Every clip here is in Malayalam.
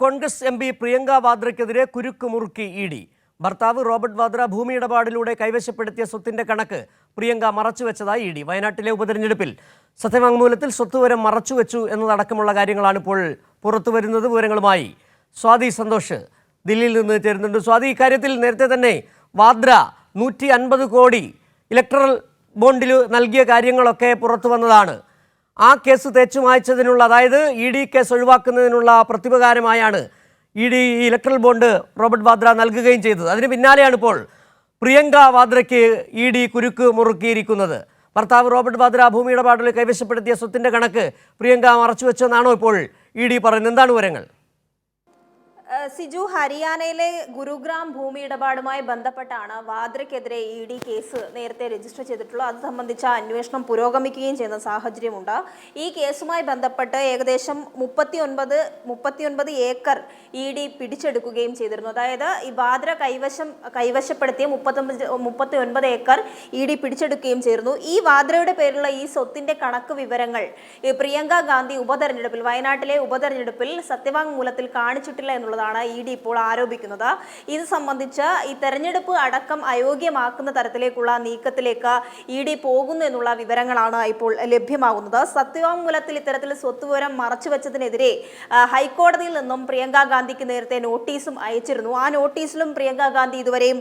കോൺഗ്രസ് എം പി പ്രിയങ്ക വാദ്രയ്ക്കെതിരെ കുരുക്ക് മുറുക്കി ഇ ഡി. ഭർത്താവ് റോബർട്ട് വാദ്ര ഭൂമി ഇടപാടിലൂടെ കൈവശപ്പെടുത്തിയ സ്വത്തിന്റെ കണക്ക് പ്രിയങ്ക മറച്ചുവെച്ചതായി ഇ ഡി. വയനാട്ടിലെ ഉപതെരഞ്ഞെടുപ്പിൽ സത്യവാങ്മൂലത്തിൽ സ്വത്തുവരം മറച്ചുവെച്ചു എന്നതടക്കമുള്ള കാര്യങ്ങളാണ് ഇപ്പോൾ പുറത്തു വരുന്നത് വിവരങ്ങളുമായി സ്വാതി സന്തോഷ് ദില്ലിയിൽ നിന്ന് ചേരുന്നുണ്ട്. സ്വാതി ഇക്കാര്യത്തിൽ നേരത്തെ തന്നെ വാദ്ര നൂറ്റി അൻപത് കോടി ഇലക്ട്രൽ ബോണ്ടിൽ നൽകിയ കാര്യങ്ങളൊക്കെ പുറത്തു വന്നതാണ് ആ കേസ് തേച്ചു മായ്ച്ചതിനുള്ള അതായത് ഇ ഡി കേസ് ഒഴിവാക്കുന്നതിനുള്ള പ്രതിപകാരമായാണ് E D electoral bond Robert Vadra നൽകുകയും ചെയ്തത്. അതിന് പിന്നാലെയാണ് ഇപ്പോൾ പ്രിയങ്ക വാദ്രയ്ക്ക് ഇ ഡി കുരുക്ക് മുറുക്കിയിരിക്കുന്നത്. ഭർത്താവ് റോബർട്ട് വാദ്ര ഭൂമി ഇടപാടിൽ കൈവശപ്പെടുത്തിയ സ്വത്തിന്റെ കണക്ക് പ്രിയങ്ക മറച്ചുവെച്ചെന്നാണോ ഇപ്പോൾ ഇ ഡി പറയുന്നത്? എന്താണ് വിവരങ്ങൾ? സിജു ഹരിയാനയിലെ ഗുരുഗ്രാം ഭൂമി ഇടപാടുമായി ബന്ധപ്പെട്ടാണ് വാദ്രയ്ക്കെതിരെ ഇ ഡി കേസ് നേരത്തെ രജിസ്റ്റർ ചെയ്തിട്ടുള്ളത്. അത് സംബന്ധിച്ച അന്വേഷണം പുരോഗമിക്കുകയും ചെയ്യുന്ന സാഹചര്യമുണ്ട്. ഈ കേസുമായി ബന്ധപ്പെട്ട് ഏകദേശം മുപ്പത്തി ഒൻപത് മുപ്പത്തിയൊൻപത് ഏക്കർ ഇ ഡി പിടിച്ചെടുക്കുകയും ചെയ്തിരുന്നു. അതായത് ഈ വാദ്ര കൈവശം കൈവശപ്പെടുത്തിയ മുപ്പത്തൊമ്പത് മുപ്പത്തി ഒൻപത് ഏക്കർ ഇ ഡി പിടിച്ചെടുക്കുകയും ചെയ്തിരുന്നു. ഈ വാദ്രയുടെ പേരിലുള്ള ഈ സ്വത്തിന്റെ കണക്ക് വിവരങ്ങൾ പ്രിയങ്ക ഗാന്ധി ഉപതെരഞ്ഞെടുപ്പിൽ വയനാട്ടിലെ ഉപതെരഞ്ഞെടുപ്പിൽ സത്യവാങ്മൂലത്തിൽ കാണിച്ചിട്ടില്ല എന്നുള്ളതാണ് ഇ ഡി ഇപ്പോൾ ആരോപിക്കുന്നത്. ഇത് സംബന്ധിച്ച് ഈ തെരഞ്ഞെടുപ്പ് അടക്കം അയോഗ്യമാക്കുന്ന തരത്തിലേക്കുള്ള നീക്കത്തിലേക്ക് ഇ ഡി പോകുന്നു എന്നുള്ള വിവരങ്ങളാണ് ഇപ്പോൾ ലഭ്യമാകുന്നത്. സത്യവാങ്മൂലത്തിൽ ഇത്തരത്തിൽ സ്വത്തുവിവരം മറച്ചുവെച്ചതിനെതിരെ ഹൈക്കോടതിയിൽ നിന്നും പ്രിയങ്ക ഗാന്ധിക്ക് നേരത്തെ നോട്ടീസും അയച്ചിരുന്നു. ആ നോട്ടീസിലും പ്രിയങ്ക ഗാന്ധി ഇതുവരെയും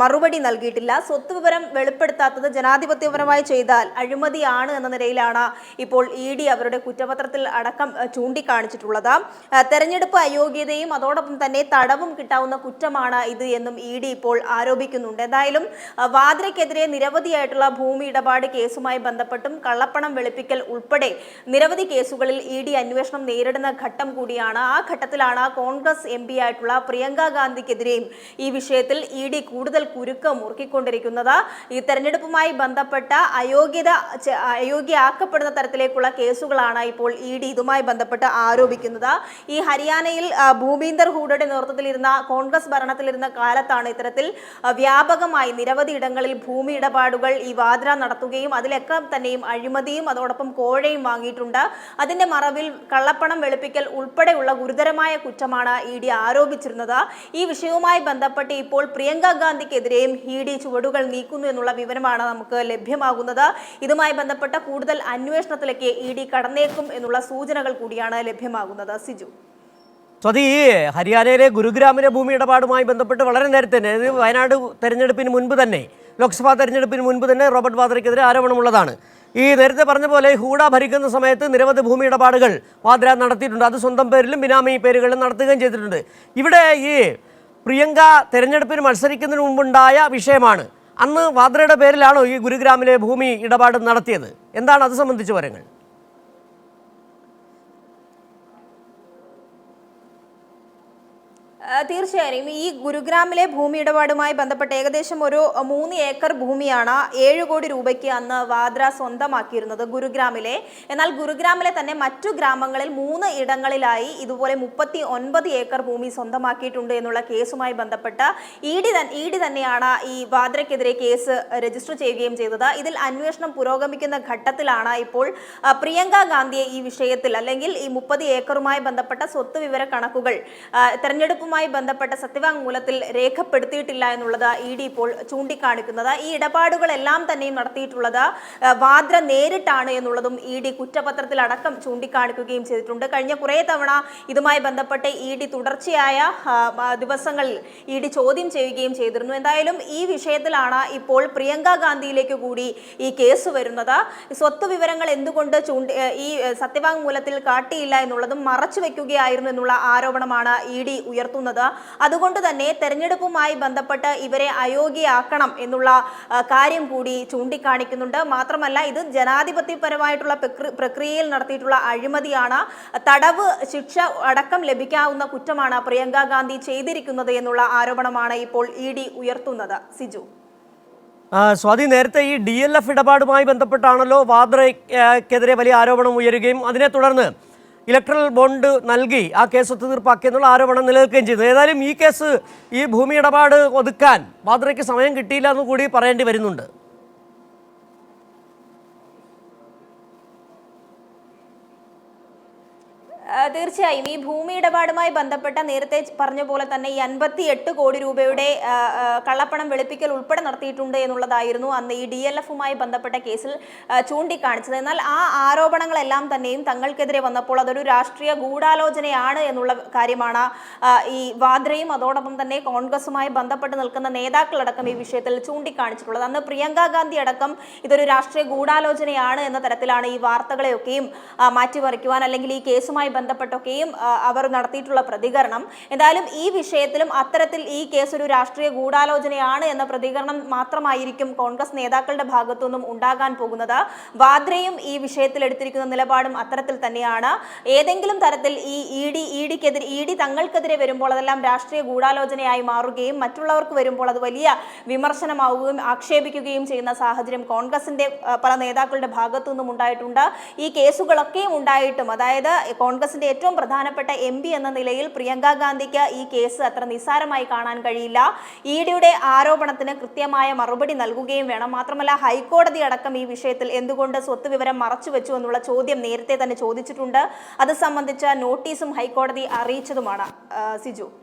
മറുപടി നൽകിയിട്ടില്ല. സ്വത്ത് വിവരം വെളിപ്പെടുത്താത്തത് ജനാധിപത്യപരമായി ചെയ്താൽ അഴിമതിയാണ് എന്ന നിലയിലാണ് ഇപ്പോൾ ഇ ഡി അവരുടെ കുറ്റപത്രത്തിൽ അടക്കം ചൂണ്ടിക്കാണിച്ചിട്ടുള്ളത്. തെരഞ്ഞെടുപ്പ് അയോഗ്യതയും അതോടൊപ്പം തന്നെ തടവും കിട്ടാവുന്ന കുറ്റമാണ് ഇത് എന്നും ഇ ഡി ഇപ്പോൾ ആരോപിക്കുന്നുണ്ട്. എന്തായാലും വാദ്രയ്ക്കെതിരെ നിരവധിയായിട്ടുള്ള ഭൂമി ഇടപാട് കേസുമായി ബന്ധപ്പെട്ടും കള്ളപ്പണം വെളുപ്പിക്കൽ ഉൾപ്പെടെ നിരവധി കേസുകളിൽ ഇ ഡി അന്വേഷണം നേരിടുന്ന ഘട്ടം കൂടിയാണ്. ആ ഘട്ടത്തിലാണ് കോൺഗ്രസ് എം പി ആയിട്ടുള്ള പ്രിയങ്ക ഗാന്ധിക്കെതിരെയും ഈ വിഷയത്തിൽ ഇ ഡി കൂടുതൽ കുരുക്ക് മുറുക്കിക്കൊണ്ടിരിക്കുന്നത്. ഈ തെരഞ്ഞെടുപ്പുമായി ബന്ധപ്പെട്ട അയോഗ്യത അയോഗ്യയാക്കപ്പെടുന്ന തരത്തിലേക്കുള്ള കേസുകളാണ് ഇപ്പോൾ ഇ ഡി ഇതുമായി ബന്ധപ്പെട്ട് ആരോപിക്കുന്നത്. ഈ ഹരിയാനയിൽ ഭൂമീന്ദർ ഭൂപീന്ദർ ഹൂഡയുടെ നേതൃത്വത്തിലിരുന്ന കോൺഗ്രസ് ഭരണത്തിലിരുന്ന കാലത്താണ് ഇത്തരത്തിൽ വ്യാപകമായി നിരവധി ഇടങ്ങളിൽ ഭൂമി ഇടപാടുകൾ ഈ വാദ്ര നടത്തുകയും അതിലൊക്കെ തന്നെയും അഴിമതിയും അതോടൊപ്പം കോഴയും വാങ്ങിയിട്ടുണ്ട്. അതിന്റെ മറവിൽ കള്ളപ്പണം വെളുപ്പിക്കൽ ഉൾപ്പെടെയുള്ള ഗുരുതരമായ കുറ്റമാണ് ഇ ഡി ആരോപിച്ചിരുന്നത്. ഈ വിഷയവുമായി ബന്ധപ്പെട്ട് ഇപ്പോൾ പ്രിയങ്ക ഗാന്ധിക്കെതിരെയും ഇ ഡി ചുവടുകൾ നീക്കുന്നു എന്നുള്ള വിവരമാണ് നമുക്ക് ലഭ്യമാകുന്നത്. ഇതുമായി ബന്ധപ്പെട്ട കൂടുതൽ അന്വേഷണത്തിലേക്ക് ഇ ഡി കടന്നേക്കും എന്നുള്ള സൂചനകൾ കൂടിയാണ് ലഭ്യമാകുന്നത്. സിജു. സ്വാതി ഈ ഹരിയാനയിലെ ഗുരുഗ്രാമിലെ ഭൂമി ഇടപാടുമായി ബന്ധപ്പെട്ട് വളരെ നേരത്തെ തന്നെ ഇത് വയനാട് തെരഞ്ഞെടുപ്പിന് മുൻപ് തന്നെ ലോക്സഭാ തെരഞ്ഞെടുപ്പിന് മുൻപ് തന്നെ റോബർട്ട് വാദ്രയ്ക്കെതിരെ ആരോപണമുള്ളതാണ്. ഈ നേരത്തെ പറഞ്ഞ പോലെ ഹൂഡ ഭരിക്കുന്ന സമയത്ത് നിരവധി ഭൂമി ഇടപാടുകൾ വാദ്ര നടത്തിയിട്ടുണ്ട്. അത് സ്വന്തം പേരിലും ബിനാമി പേരുകളിലും നടത്തുകയും ചെയ്തിട്ടുണ്ട്. ഇവിടെ ഈ പ്രിയങ്ക തെരഞ്ഞെടുപ്പിന് മത്സരിക്കുന്നതിന് മുമ്പുണ്ടായ വിഷയമാണ്. അന്ന് വാദ്രയുടെ പേരിലാണോ ഈ ഗുരുഗ്രാമിലെ ഭൂമി ഇടപാട് നടത്തിയത്? എന്താണ് അത് സംബന്ധിച്ച് വിവരങ്ങൾ? തീർച്ചയായും. ഈ ഗുരുഗ്രാമിലെ ഭൂമി ഇടപാടുമായി ബന്ധപ്പെട്ട് ഏകദേശം ഒരു മൂന്ന് ഏക്കർ ഭൂമിയാണ് ഏഴ് കോടി രൂപയ്ക്ക് അന്ന് വാദ്ര സ്വന്തമാക്കിയിരുന്നത് ഗുരുഗ്രാമിലെ. എന്നാൽ ഗുരുഗ്രാമിലെ തന്നെ മറ്റു ഗ്രാമങ്ങളിൽ മൂന്ന് ഇടങ്ങളിലായി ഇതുപോലെ മുപ്പത്തി ഒൻപത് ഏക്കർ ഭൂമി സ്വന്തമാക്കിയിട്ടുണ്ട് എന്നുള്ള കേസുമായി ബന്ധപ്പെട്ട് ഇ ഡി ഇ ഡി തന്നെയാണ് ഈ വാദ്രയ്ക്കെതിരെ കേസ് രജിസ്റ്റർ ചെയ്യുകയും ചെയ്തത്. ഇതിൽ അന്വേഷണം പുരോഗമിക്കുന്ന ഘട്ടത്തിലാണ് ഇപ്പോൾ പ്രിയങ്ക ഗാന്ധിയെ ഈ വിഷയത്തിൽ അല്ലെങ്കിൽ ഈ മുപ്പത് ഏക്കറുമായി ബന്ധപ്പെട്ട സ്വത്ത് വിവര കണക്കുകൾ ആ, തെരഞ്ഞെടുപ്പുമായി ബന്ധപ്പെട്ട സത്യവാങ്മൂലത്തിൽ രേഖപ്പെടുത്തിയിട്ടില്ല എന്നുള്ളത് ഇ ഡി ഇപ്പോൾ ചൂണ്ടിക്കാണിക്കുന്നത്. ഈ ഇടപാടുകളെല്ലാം തന്നെയും നടത്തിയിട്ടുള്ളത് വാദ്ര നേരിട്ടാണ് എന്നുള്ളതും ഇ ഡി കുറ്റപത്രത്തിൽ അടക്കം ചൂണ്ടിക്കാണിക്കുകയും ചെയ്തിട്ടുണ്ട്. കഴിഞ്ഞ കുറേ തവണ ഇതുമായി ബന്ധപ്പെട്ട് ഇ ഡി തുടർച്ചയായ ദിവസങ്ങളിൽ ഇ ഡി ചോദ്യം ചെയ്യുകയും ചെയ്തിരുന്നു. എന്തായാലും ഈ വിഷയത്തിലാണ് ഇപ്പോൾ പ്രിയങ്ക ഗാന്ധിയിലേക്ക് കൂടി ഈ കേസ് വരുന്നത്. സ്വത്ത് വിവരങ്ങൾ എന്തുകൊണ്ട് ചൂണ്ടി ഈ സത്യവാങ്മൂലത്തിൽ കാട്ടിയില്ല എന്നുള്ളതും മറച്ചു വയ്ക്കുകയായിരുന്നു എന്നുള്ള ആരോപണമാണ് ഇ ഡി ഉയർത്തുന്നത്. അതുകൊണ്ട് തന്നെ തെരഞ്ഞെടുപ്പുമായി ബന്ധപ്പെട്ട് ഇവരെ അയോഗ്യയാക്കണം എന്നുള്ള കാര്യം കൂടി ചൂണ്ടിക്കാണിക്കുന്നുണ്ട്. മാത്രമല്ല ഇത് ജനാധിപത്യപരമായിട്ടുള്ള പ്രക്രിയയിൽ നടത്തിയിട്ടുള്ള അഴിമതിയാണ്. തടവ് ശിക്ഷ അടക്കം ലഭിക്കാവുന്ന കുറ്റമാണ് പ്രിയങ്ക ഗാന്ധി ചെയ്തിരിക്കുന്നത് എന്നുള്ള ആരോപണമാണ് ഇപ്പോൾ ഇ ഡി ഉയർത്തുന്നത്. സിജു. സ്വാതി നേരത്തെ ഈ ഡി എൽ എഫ് ഇടപാടുമായി ബന്ധപ്പെട്ടാണല്ലോ വാദ്രയ്ക്കെതിരെ വലിയ ആരോപണം ഉയരുകയും. അതിനെ തുടർന്ന് ഇലക്ട്രൽ ബോണ്ട് നൽകി ആ കേസ് ഒത്തുതീർപ്പാക്കിയെന്നുള്ള ആരോപണം നിലനിൽക്കുകയും ചെയ്തു. ഏതായാലും ഈ കേസ് ഈ ഭൂമി ഇടപാട് ഒതുക്കാൻ വാദ്രയ്ക്ക് സമയം കിട്ടിയില്ല എന്ന് കൂടി പറയേണ്ടി വരുന്നുണ്ട് ആ, ആ, തീർച്ചയായും ഈ ഭൂമി ഇടപാടുമായി ബന്ധപ്പെട്ട നേരത്തെ പറഞ്ഞ പോലെ തന്നെ ഈ അൻപത്തി എട്ട് കോടി രൂപയുടെ കള്ളപ്പണം വെളുപ്പിക്കൽ ഉൾപ്പെടെ നടത്തിയിട്ടുണ്ട് എന്നുള്ളതായിരുന്നു അന്ന് ഈ ഡി എൽ എഫുമായി ബന്ധപ്പെട്ട കേസിൽ ചൂണ്ടിക്കാണിച്ചത്. എന്നാൽ ആ ആരോപണങ്ങളെല്ലാം തന്നെയും തങ്ങൾക്കെതിരെ വന്നപ്പോൾ അതൊരു രാഷ്ട്രീയ ഗൂഢാലോചനയാണ് എന്നുള്ള കാര്യമാണ് ഈ വാദ്രയും അതോടൊപ്പം തന്നെ കോൺഗ്രസുമായി ബന്ധപ്പെട്ട് നിൽക്കുന്ന നേതാക്കളടക്കം ഈ വിഷയത്തിൽ ചൂണ്ടിക്കാണിച്ചിട്ടുള്ളത്. അന്ന് പ്രിയങ്ക ഗാന്ധി അടക്കം ഇതൊരു രാഷ്ട്രീയ ഗൂഢാലോചനയാണ് എന്ന തരത്തിലാണ് ഈ വാർത്തകളെയൊക്കെയും മാറ്റിമറിക്കുവാൻ അല്ലെങ്കിൽ ഈ കേസുമായി ബന്ധപ്പെട്ടൊക്കെയും അവർ നടത്തിയിട്ടുള്ള പ്രതികരണം. എന്തായാലും ഈ വിഷയത്തിലും അത്തരത്തിൽ ഈ കേസ് ഒരു രാഷ്ട്രീയ ഗൂഢാലോചനയാണ് എന്ന പ്രതികരണം മാത്രമായിരിക്കും കോൺഗ്രസ് നേതാക്കളുടെ ഭാഗത്തുനിന്നും ഉണ്ടാകാൻ പോകുന്നത്. വാദ്രയും ഈ വിഷയത്തിൽ എടുത്തിരിക്കുന്ന നിലപാടും അത്തരത്തിൽ തന്നെയാണ്. ഏതെങ്കിലും തരത്തിൽ ഈ ഇ ഡി ഇ ഡിക്കെതിരെ ഇ ഡി തങ്ങൾക്കെതിരെ വരുമ്പോൾ അതെല്ലാം രാഷ്ട്രീയ ഗൂഢാലോചനയായി മാറുകയും മറ്റുള്ളവർക്ക് വരുമ്പോൾ അത് വലിയ വിമർശനമാവുകയും ആക്ഷേപിക്കുകയും ചെയ്യുന്ന സാഹചര്യം കോൺഗ്രസിന്റെ പല നേതാക്കളുടെ ഭാഗത്തു നിന്നും ഉണ്ടായിട്ടുണ്ട്. ഈ കേസുകളൊക്കെയും ഉണ്ടായിട്ടും അതായത് കോൺഗ്രസിന്റെ ഏറ്റവും പ്രധാനപ്പെട്ട എം എന്ന നിലയിൽ പ്രിയങ്ക ഗാന്ധിക്ക് ഈ കേസ് അത്ര നിസ്സാരമായി കാണാൻ കഴിയില്ല. ഇ ഡിയുടെ ആരോപണത്തിന് കൃത്യമായ മറുപടി നൽകുകയും വേണം. മാത്രമല്ല ഹൈക്കോടതി അടക്കം ഈ വിഷയത്തിൽ എന്തുകൊണ്ട് സ്വത്ത് വിവരം മറച്ചുവെച്ചു എന്നുള്ള ചോദ്യം നേരത്തെ തന്നെ ചോദിച്ചിട്ടുണ്ട്. അത് സംബന്ധിച്ച നോട്ടീസും ഹൈക്കോടതി അറിയിച്ചതുമാണ് സിജു.